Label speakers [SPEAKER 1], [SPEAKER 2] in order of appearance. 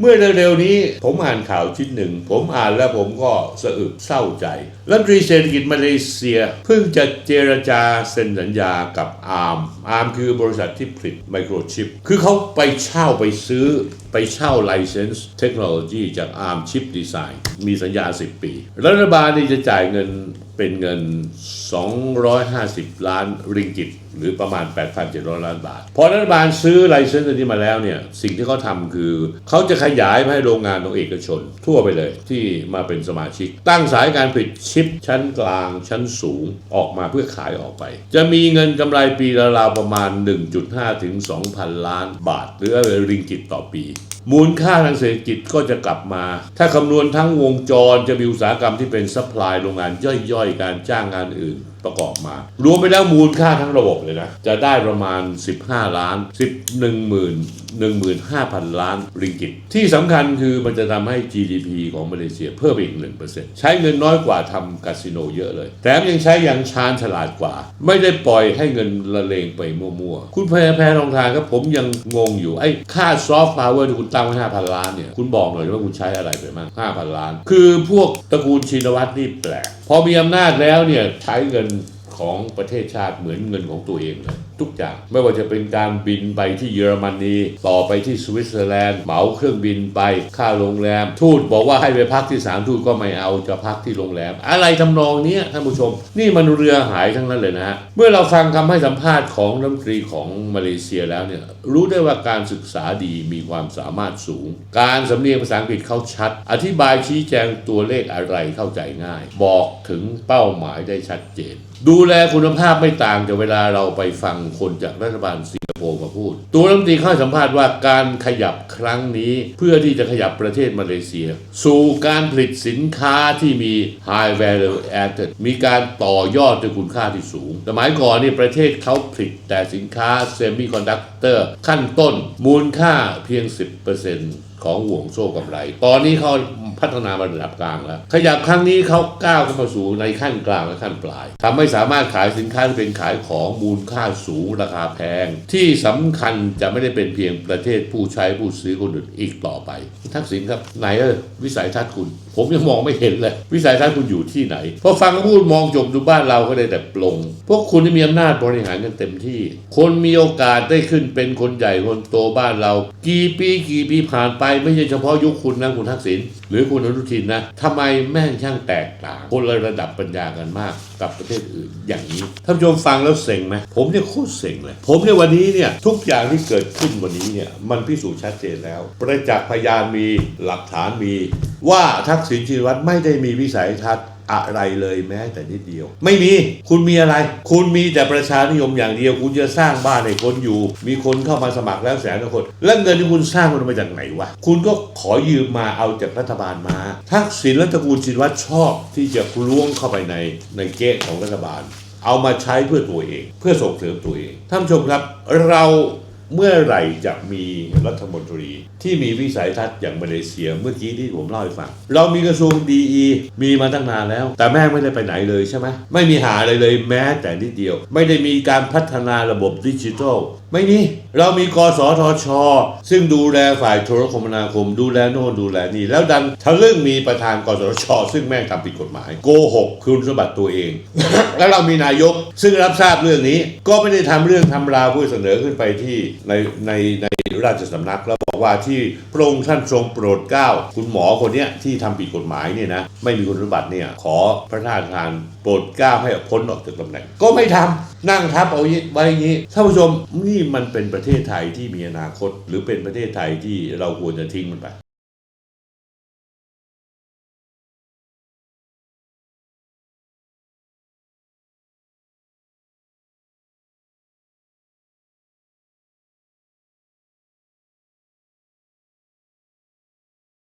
[SPEAKER 1] เมื่อเร็วๆนี้ผมอ่านข่าวชิ้นหนึ่ง ผมอ่านแล้วผมก็สะอึกเศร้าใจรัฐมนตรีเศรษฐกิจมาเลเซีย เพิ่งจะเจรจาเซ็นสัญญากับอาร์มอาร์มคือบริษัทที่ผลิตไมโครชิป คือเขาไปเช่าไปซื้อไปเช่าไลเซนส์เทคโนโลยีจาก ARM Chip Design มีสัญญา 10 ปี รัฐบาลนี่จะจ่ายเงิน เป็นเงิน 250 ล้านริงกิต หรือประมาณ 8,700 ล้านบาท พอรัฐบาลซื้อไลเซนส์อันนี้มาแล้วเนี่ย สิ่งที่เขาทำคือ เขาจะขยายให้โรงงานของเอกชน ทั่วไปเลยที่มาเป็นสมาชิก ตั้งสายการผลิตชิป ชั้นกลางชั้นสูงออกมาเพื่อขายออกไป จะมีเงินกำไรปีละราวประมาณ 1.5 ถึง 2,000 ล้านบาท หรือริงกิตต่อปี มูลค่าทางเศรษฐกิจก็จะกลับมา ถ้าคำนวณทั้งวงจรจะมีอุตสาหกรรมที่เป็นซัพพลายโรงงานย่อยๆ การจ้างงานอื่น ประกอบมา รวมไปแล้วมูลค่าทั้งระบบเลยนะ จะได้ประมาณ 15 ล้าน10 1 15,000 ล้านริงกิต ที่สำคัญคือมันจะทำให้ GDP ของมาเลเซียเพิ่มอีก 1%ใช้เงินน้อยกว่าทำคาสิโนเยอะเลย แถมยังใช้อย่างชาญฉลาดกว่า ไม่ได้ปล่อยให้เงินละเลงไปมั่วๆ คุณแพรแพรลองทานครับผมยังงงอยู่ ไอ้ค่าซอฟต์พาวเวอร์ที่คุณตั้งไว้5,000 ล้านเนี่ย คุณบอกหน่อยว่าคุณใช้อะไรไปบ้าง5,000 ล้าน คือพวกตระกูลชินวัตรนี่แปลก พอมีอำนาจแล้วเนี่ยใช้เงิน ของประเทศชาติเหมือนเงินของตัวเองเลยทุกอย่างไม่ว่าจะเป็นการบินไปที่เยอรมนีต่อไปที่สวิตเซอร์แลนด์เหมาเครื่องบินไปค่าโรงแรม ทูตบอกว่าให้ไปพักที่สามทูตก็ไม่เอาจะพักที่โรงแรม อะไรทำนองนี้ท่านผู้ชม นี่มันเรือหายทั้งนั้นเลยนะฮะเมื่อเราฟังคำให้สัมภาษณ์ของรัฐมนตรีของมาเลเซียแล้วเนี่ยรู้ได้ว่าการศึกษาดีมีความสามารถสูง การสำเนียงภาษาอังกฤษเข้าชัด อธิบายชี้แจงตัวเลขอะไรเข้าใจง่าย บอกถึงเป้าหมายได้ชัดเจน ดูแลคุณภาพไม่ต่างจากเวลาเราไปฟังคนจากรัฐบาลสิงคโปร์มาพูด ตัวรัฐมนตรีข้าสัมภาษณ์ว่าการขยับครั้งนี้ เพื่อที่จะขยับประเทศมาเลเซีย สู่การผลิตสินค้าที่มี high value added มีการต่อยอดด้วยคุณค่าที่สูง สมัยก่อนนี่ประเทศเขาผลิตแต่สินค้า semiconductor ขั้นต้นมูลค่าเพียง 10% ของห่วงโซ่กำไร ตอนนี้เขาพัฒนามาระดับกลางแล้ว ขยับครั้งนี้เขาก้าวเข้ามาสู่ในขั้นกลางและขั้นปลายทำให้สามารถขายสินค้าที่เป็นขายของมูลค่าสูงราคาแพง ที่สำคัญจะไม่ได้เป็นเพียงประเทศผู้ใช้ผู้ซื้อคนอื่นอีกต่อไป ทักษิณครับไหนเออวิสัยทัศน์คุณ ผมยังมองไม่เห็นเลย วิสัยทัศน์คุณอยู่ที่ไหนพอฟังเขาพูดมองจบดูบ้านเราก็ได้แต่ปลงพวกคุณที่มีอำนาจบริหารกันเต็มที่ คนมีโอกาสได้ขึ้นเป็นคนใหญ่คนโตบ้านเรา กี่ปีกี่ปีผ่านไปไม่ใช่เฉพาะยุคคุณนะคุณทักษิณหรือคุณอนุทินนะทำไมแม่งช่างแตกต่าง คนละระดับปัญญากันมากกับประเทศอื่นอย่างนี้ท่านผู้ชมฟังแล้วเซ็งไหมผมเนี่ยโคตรเซ็งเลย ผมเนี่ยวันนี้เนี่ยทุกอย่างที่เกิดขึ้นวันนี้เนี่ยมันพิสูจน์ชัดเจนแล้ว ประจักษ์พยานมีหลักฐานมี ว่าทักษิณชินวัตรไม่ได้มีวิสัยทัศน์ อะไรเลยแม้แต่นิดเดียว ไม่มีคุณมีอะไร คุณมีแต่ประชานิยมอย่างเดียว คุณจะสร้างบ้านให้คนอยู่ มีคนเข้ามาสมัครแล้วแสนคน แล้วเงินที่คุณสร้างมันมาจากไหนวะคุณก็ขอยืมมาเอาจากรัฐบาลมา ทักษิณและตะกูลชินวัตรชอบที่จะล้วงเข้าไปในในเกะของรัฐบาล เอามาใช้เพื่อตัวเอง เพื่อส่งเสริมตัวเองท่านผู้ชมครับ เรา เมื่อไหร่จะมีรัฐมนตรี ที่มีวิสัยทัศน์อย่างมาเลเซียเมื่อกี้ที่ผมเล่าให้ฟังเรามีกระทรวงดีมีมาตั้งนานแล้ว แต่แม่งไม่ได้ไปไหนเลยใช่ไหมไม่มีหาอะไรเลยแม้แต่นิดเดียว ไม่ได้มีการพัฒนาระบบดิจิทัลไม่มีเรามีกสทช ซึ่งดูแลฝ่ายโทรคมนาคม ดูแลโน่นดูแลนี่ แล้วดันทะลึ่งมีประธานกสทช ซึ่งแม่งทำผิดกฎหมาย โกหกคุณสมบัติตัวเอง แล้วเรามีนายก ซึ่งรับทราบเรื่องนี้ ก็ไม่ได้ทำเรื่องทำราวเพื่อเสนอขึ้นไปที่ในในในราชสำนักแล้วบอกว่าที่พระองค์ท่านทรงโปรดเกล้าคุณหมอคนเนี้ยที่ทำผิดกฎหมายเนี่ยนะไม่มีคุณสมบัติเนี่ยขอพระราชทานโปรดเกล้าให้พ้นออกจากตำแหน่ง ก็ไม่ทำนั่งทับเอาไว้อย่างนี้ท่านผู้ชมนี่มันเป็นประเทศไทยที่มีอนาคต หรือเป็นประเทศไทยที่เราควรจะทิ้งมันไป